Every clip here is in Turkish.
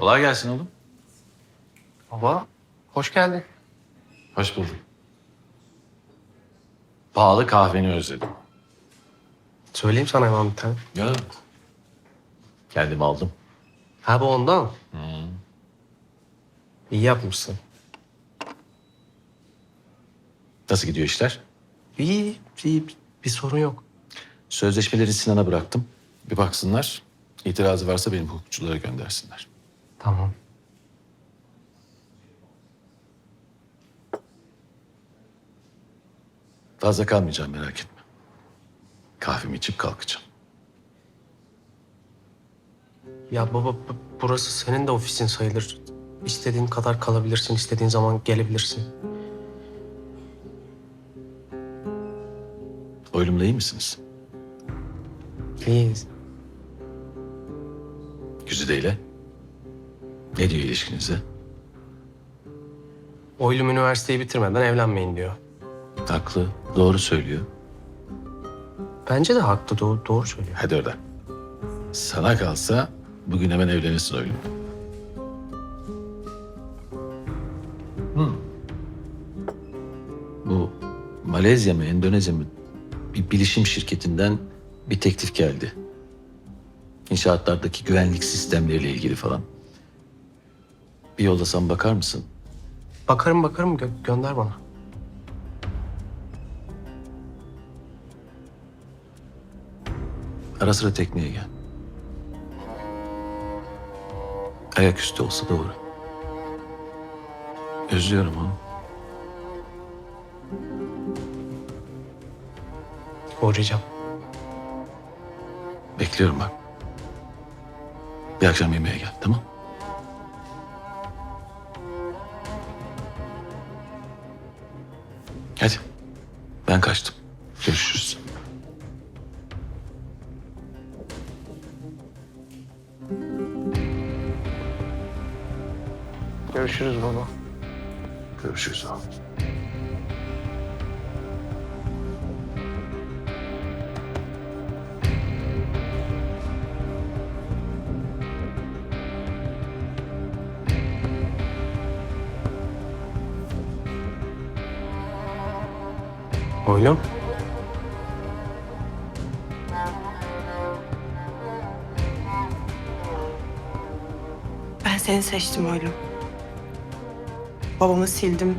Kolay gelsin oğlum. Baba, hoş geldin. Hoş bulduk. Pahalı kahveni özledim. Söyleyeyim sana hemen bir tane. Ya. Kendim aldım. Ha bu ondan. İyi yapmışsın. Nasıl gidiyor işler? İyi, iyi. Bir sorun yok. Sözleşmeleri Sinan'a bıraktım. Bir baksınlar. İtirazı varsa benim hukukçulara göndersinler. Tamam. Fazla kalmayacağım merak etme. Kahvemi içip kalkacağım. Ya baba bu- burası senin de ofisin sayılır. İstediğin kadar kalabilirsin, istediğin zaman gelebilirsin. Oylumla iyi misiniz? İyiyiz. Güzide ile. Ne diyor ilişkinize? Oylum üniversiteyi bitirmeden evlenmeyin diyor. Haklı. Doğru söylüyor. Bence de haklı, doğru, doğru söylüyor. Hadi oradan. Sana kalsa bugün hemen evlenirsin oylum. Hmm. Bu Malezya mı, Endonezya mı bir bilişim şirketinden bir teklif geldi. İnşaatlardaki güvenlik sistemleriyle ilgili falan. Bir yollasam bakar mısın? Bakarım bakarım, gö- gönder bana. Ara sıra tekneye gel. Ayaküstü olsa doğru. Özlüyorum onu. Uğrayacağım. Bekliyorum bak. Bir akşam yemeğe gel tamam? Ben kaçtım. Görüşürüz. Görüşürüz baba. Görüşürüz abi. Oylum. Ben seni seçtim oğlum. Babamı sildim.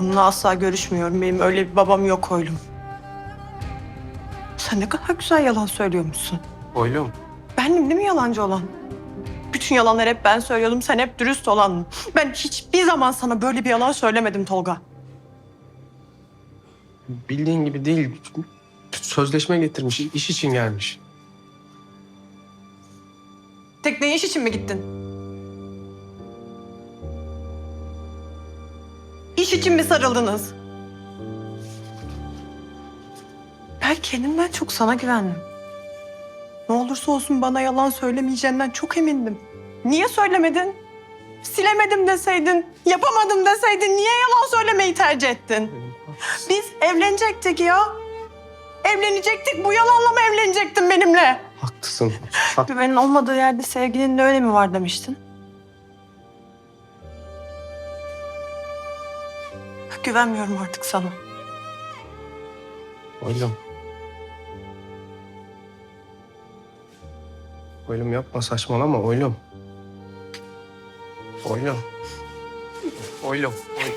Onunla asla görüşmüyorum. Benim öyle bir babam yok oğlum. Sen ne kadar güzel yalan söylüyormuşsun. Oylum. Bendim değil mi yalancı olan? Bütün yalanları hep ben söylüyordum. Sen hep dürüst olan. Ben hiçbir zaman sana böyle bir yalan söylemedim Tolga. Bildiğin gibi değil. Sözleşme getirmiş, iş için gelmiş. Tekneye iş için mi gittin? İş için mi sarıldınız? Ben kendimden çok sana güvendim. Ne olursa olsun bana yalan söylemeyeceğinden çok emindim. Niye söylemedin? Silemedim deseydin, yapamadım deseydin niye yalan söylemeyi tercih ettin? Biz evlenecektik ya. Evlenecektik. Bu yalanla mı evlenecektin benimle? Haklısın. Hak- Güvenin olmadığı yerde sevginin ne önemi var demiştin. Güvenmiyorum artık sana. Oylum. Oylum yapma saçmalama oylum. Oylum. Oylum. oy-